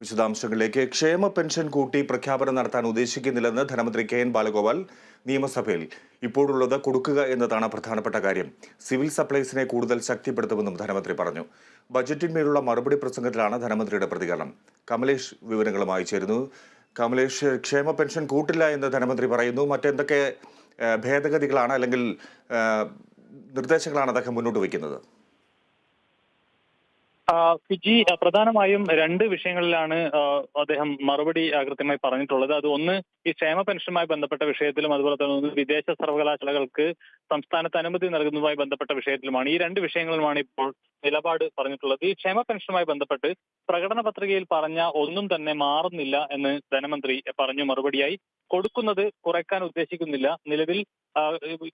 വിശദാംശങ്ങളിലേക്ക്. ക്ഷേമ പെൻഷൻ കൂട്ടി പ്രഖ്യാപനം നടത്താൻ ഉദ്ദേശിക്കുന്നില്ലെന്ന് ധനമന്ത്രി കെ എൻ ബാലഗോപാൽ നിയമസഭയിൽ ഇപ്പോഴുള്ളത് കൊടുക്കുക എന്നതാണ് പ്രധാനപ്പെട്ട കാര്യം. സിവിൽ സപ്ലൈസിനെ കൂടുതൽ ശക്തിപ്പെടുത്തുമെന്നും ധനമന്ത്രി പറഞ്ഞു. ബജറ്റിന്മേലുള്ള മറുപടി പ്രസംഗത്തിലാണ് ധനമന്ത്രിയുടെ പ്രതികരണം. കമലേഷ് വിവരങ്ങളുമായി ചേരുന്നു. കമലേഷ് ക്ഷേമ പെൻഷൻ കൂട്ടില്ല എന്ന് ധനമന്ത്രി പറയുന്നു. മറ്റെന്തൊക്കെ ഭേദഗതികളാണ് അല്ലെങ്കിൽ നിർദ്ദേശങ്ങളാണ് അദ്ദേഹം മുന്നോട്ട് വയ്ക്കുന്നത്? ഫിജി പ്രധാനമായും രണ്ട് വിഷയങ്ങളിലാണ് അദ്ദേഹം മറുപടി കൃത്യമായി പറഞ്ഞിട്ടുള്ളത്. അത് ഒന്ന് ഈ ക്ഷേമ പെൻഷനുമായി ബന്ധപ്പെട്ട വിഷയത്തിലും അതുപോലെ തന്നെ വിദേശ സർവകലാശാലകൾക്ക് സംസ്ഥാനത്ത് അനുമതി നൽകുന്നതുമായി ബന്ധപ്പെട്ട വിഷയത്തിലുമാണ്. ഈ രണ്ട് വിഷയങ്ങളിലുമാണ് ഇപ്പോൾ നിലപാട് പറഞ്ഞിട്ടുള്ളത്. ഈ ക്ഷേമ പെൻഷനുമായി ബന്ധപ്പെട്ട് പ്രകടന പത്രികയിൽ പറഞ്ഞ ഒന്നും തന്നെ മാറുന്നില്ല എന്ന് ധനമന്ത്രി പറഞ്ഞു മറുപടിയായി. കൊടുക്കുന്നത് കുറയ്ക്കാൻ ഉദ്ദേശിക്കുന്നില്ല. നിലവിൽ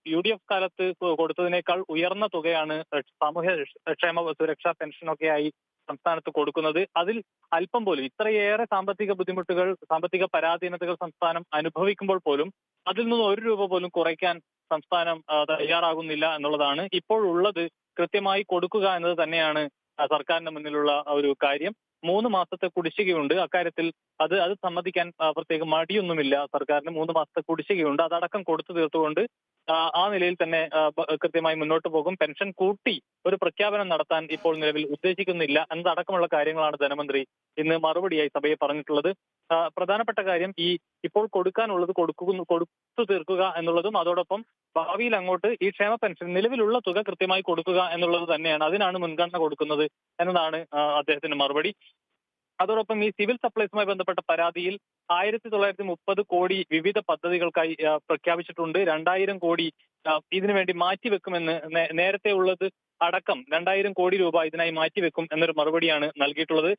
യു ഡി എഫ് കാലത്ത് കൊടുത്തതിനേക്കാൾ ഉയർന്ന തുകയാണ് സാമൂഹ്യ ക്ഷേമ സുരക്ഷാ പെൻഷനൊക്കെയായി സംസ്ഥാനത്ത് കൊടുക്കുന്നത്. അതിൽ അല്പം പോലും ഇത്രയേറെ സാമ്പത്തിക ബുദ്ധിമുട്ടുകൾ സാമ്പത്തിക പരാധീനതകൾ സംസ്ഥാനം അനുഭവിക്കുമ്പോൾ പോലും അതിൽ നിന്ന് ഒരു രൂപ പോലും കുറയ്ക്കാൻ സംസ്ഥാനം തയ്യാറാകുന്നില്ല എന്നുള്ളതാണ് ഇപ്പോഴുള്ളത് കൃത്യമായി കൊടുക്കുക എന്നത് തന്നെയാണ് സർക്കാരിന്റെ മുന്നിലുള്ള ഒരു കാര്യം. മൂന്ന് മാസത്തെ കുടിശ്ശികയുണ്ട്. അക്കാര്യത്തിൽ അത് അത് സമ്മതിക്കാൻ പ്രത്യേകം മടിയൊന്നുമില്ല. സർക്കാരിന് മൂന്ന് മാസത്തെ കുടിശ്ശികയുണ്ട്. അതടക്കം കൊടുത്തു തീർത്തുകൊണ്ട് ആ നിലയിൽ തന്നെ കൃത്യമായി മുന്നോട്ട് പോകും. പെൻഷൻ കൂട്ടി ഒരു പ്രഖ്യാപനം നടത്താൻ ഇപ്പോൾ നിലവിൽ ഉദ്ദേശിക്കുന്നില്ല എന്നതടക്കമുള്ള കാര്യങ്ങളാണ് ധനമന്ത്രി ഇന്ന് മറുപടിയായി സഭയെ പറഞ്ഞിട്ടുള്ളത്. പ്രധാനപ്പെട്ട കാര്യം ഈ ഇപ്പോൾ കൊടുക്കാനുള്ളത് കൊടുക്കുന്നു കൊടുത്തു തീർക്കുക എന്നുള്ളതും അതോടൊപ്പം ഭാവിയിൽ അങ്ങോട്ട് ഈ ക്ഷേമ പെൻഷൻ നിലവിലുള്ള തുക കൃത്യമായി കൊടുക്കുക എന്നുള്ളത് തന്നെയാണ്. അതിനാണ് മുൻഗണന കൊടുക്കുന്നത് എന്നതാണ് അദ്ദേഹത്തിന്റെ മറുപടി. അതോടൊപ്പം ഈ സിവിൽ സപ്ലൈസുമായി ബന്ധപ്പെട്ട പരാതിയിൽ ആയിരത്തി തൊള്ളായിരത്തി മുപ്പത് കോടി വിവിധ പദ്ധതികൾക്കായി പ്രഖ്യാപിച്ചിട്ടുണ്ട്. രണ്ടായിരം കോടി ഇതിനുവേണ്ടി ഇതിനു വേണ്ടി മാറ്റിവെക്കുമെന്ന് നേരത്തെ ഉള്ളത് അടക്കം രണ്ടായിരം കോടി രൂപ ഇതിനായി മാറ്റിവെക്കും എന്നൊരു മറുപടിയാണ് നൽകിയിട്ടുള്ളത്.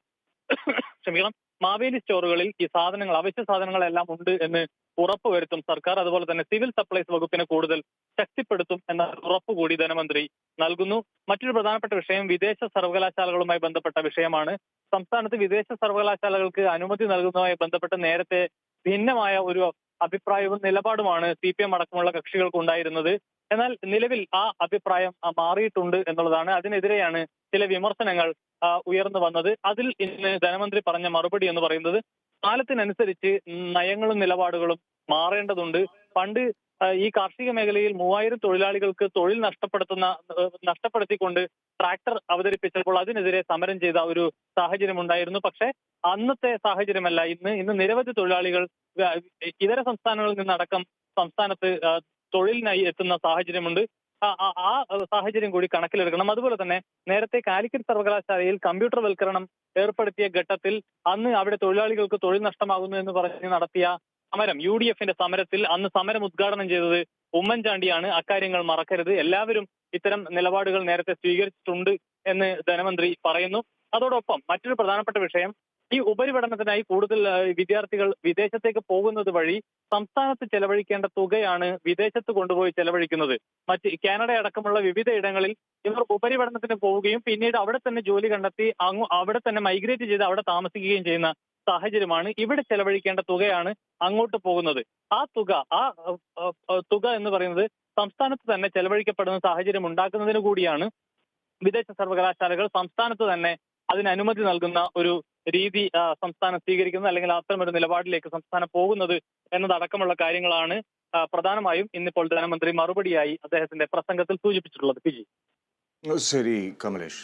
ക്ഷമിക്കണം. മാവേലി സ്റ്റോറുകളിൽ ഈ സാധനങ്ങൾ അവശ്യ സാധനങ്ങളെല്ലാം ഉണ്ട് എന്ന് ഉറപ്പുവരുത്തും സർക്കാർ. അതുപോലെ തന്നെ സിവിൽ സപ്ലൈസ് വകുപ്പിനെ കൂടുതൽ ശക്തിപ്പെടുത്തും എന്ന ഉറപ്പ് കൂടി ധനമന്ത്രി നൽകുന്നു. മറ്റൊരു പ്രധാനപ്പെട്ട വിഷയം വിദേശ സർവകലാശാലകളുമായി ബന്ധപ്പെട്ട വിഷയമാണ്. സംസ്ഥാനത്ത് വിദേശ സർവകലാശാലകൾക്ക് അനുമതി നൽകുന്നതുമായി ബന്ധപ്പെട്ട് നേരത്തെ ഭിന്നമായ ഒരു അഭിപ്രായവും നിലപാടുമാണ് സി പി എം അടക്കമുള്ള കക്ഷികൾക്ക് ഉണ്ടായിരുന്നത്. എന്നാൽ നിലവിൽ ആ അഭിപ്രായം മാറിയിട്ടുണ്ട് എന്നുള്ളതാണ്. അതിനെതിരെയാണ് ചില വിമർശനങ്ങൾ ഉയർന്നു വന്നത്. അതിൽ ഇന്ന് ധനമന്ത്രി പറഞ്ഞ മറുപടി എന്ന് പറയുന്നത് കാലത്തിനനുസരിച്ച് നയങ്ങളും നിലപാടുകളും മാറേണ്ടതുണ്ട്. പണ്ട് ഈ കാർഷിക മേഖലയിൽ മൂവായിരം തൊഴിലാളികൾക്ക് തൊഴിൽ നഷ്ടപ്പെടുത്തുന്ന നഷ്ടപ്പെടുത്തിക്കൊണ്ട് ട്രാക്ടർ അവതരിപ്പിച്ചപ്പോൾ അതിനെതിരെ സമരം ചെയ്ത ഒരു സാഹചര്യം ഉണ്ടായിരുന്നു. പക്ഷേ അന്നത്തെ സാഹചര്യമല്ല. ഇന്ന് ഇന്ന് നിരവധി തൊഴിലാളികൾ ഇതര സംസ്ഥാനങ്ങളിൽ നിന്നടക്കം സംസ്ഥാനത്ത് തൊഴിലിനായി എത്തുന്ന സാഹചര്യമുണ്ട്. ആ- സാഹചര്യം കൂടി കണക്കിലെടുക്കണം. അതുപോലെ തന്നെ നേരത്തെ കാലിക്കറ്റ് സർവകലാശാലയിൽ കമ്പ്യൂട്ടർ വൽക്കരണം ഏർപ്പെടുത്തിയ ഘട്ടത്തിൽ അന്ന് അവിടെ തൊഴിലാളികൾക്ക് തൊഴിൽ നഷ്ടമാകുന്നു എന്ന് പറഞ്ഞ് നടത്തിയ സമരം യു ഡി എഫിന്റെ സമരത്തിൽ അന്ന് സമരം ഉദ്ഘാടനം ചെയ്തത് ഉമ്മൻചാണ്ടിയാണ്. അക്കാര്യങ്ങൾ മറക്കരുത്. എല്ലാവരും ഇത്തരം നിലപാടുകൾ നേരത്തെ സ്വീകരിച്ചിട്ടുണ്ട് എന്ന് ധനമന്ത്രി പറയുന്നു. അതോടൊപ്പം മറ്റൊരു പ്രധാനപ്പെട്ട വിഷയം ഈ ഉപരിപഠനത്തിനായി കൂടുതൽ വിദ്യാർത്ഥികൾ വിദേശത്തേക്ക് പോകുന്നത് വഴി സംസ്ഥാനത്ത് ചെലവഴിക്കേണ്ട തുകയാണ് വിദേശത്ത് കൊണ്ടുപോയി ചെലവഴിക്കുന്നത്. മറ്റ് കാനഡ അടക്കമുള്ള വിവിധ ഇടങ്ങളിൽ ഇവർ ഉപരിപഠനത്തിന് പോവുകയും പിന്നീട് അവിടെ തന്നെ ജോലി കണ്ടെത്തി അങ്ങ് അവിടെ തന്നെ മൈഗ്രേറ്റ് ചെയ്ത് അവിടെ താമസിക്കുകയും ചെയ്യുന്ന സാഹചര്യമാണ് ഇവിടെ ചെലവഴിക്കേണ്ട തുകയാണ് അങ്ങോട്ട് പോകുന്നത്. ആ തുക ആ തുക എന്ന് പറയുന്നത് സംസ്ഥാനത്ത് തന്നെ ചെലവഴിക്കപ്പെടുന്ന സാഹചര്യം ഉണ്ടാക്കുന്നതിന് കൂടിയാണ് വിദേശ സർവകലാശാലകൾ സംസ്ഥാനത്ത് തന്നെ അതിന് അനുമതി നൽകുന്ന ഒരു രീതി സംസ്ഥാനം സ്വീകരിക്കുന്നത് അല്ലെങ്കിൽ അത്തരം ഒരു നിലപാടിലേക്ക് സംസ്ഥാനം പോകുന്നത് എന്നതടക്കമുള്ള കാര്യങ്ങളാണ് പ്രധാനമായും ഇന്നിപ്പോൾ ധനമന്ത്രി മറുപടിയായി അദ്ദേഹത്തിന്റെ പ്രസംഗത്തിൽ സൂചിപ്പിച്ചിട്ടുള്ളത്. പിജി ശരി കമലേഷ്.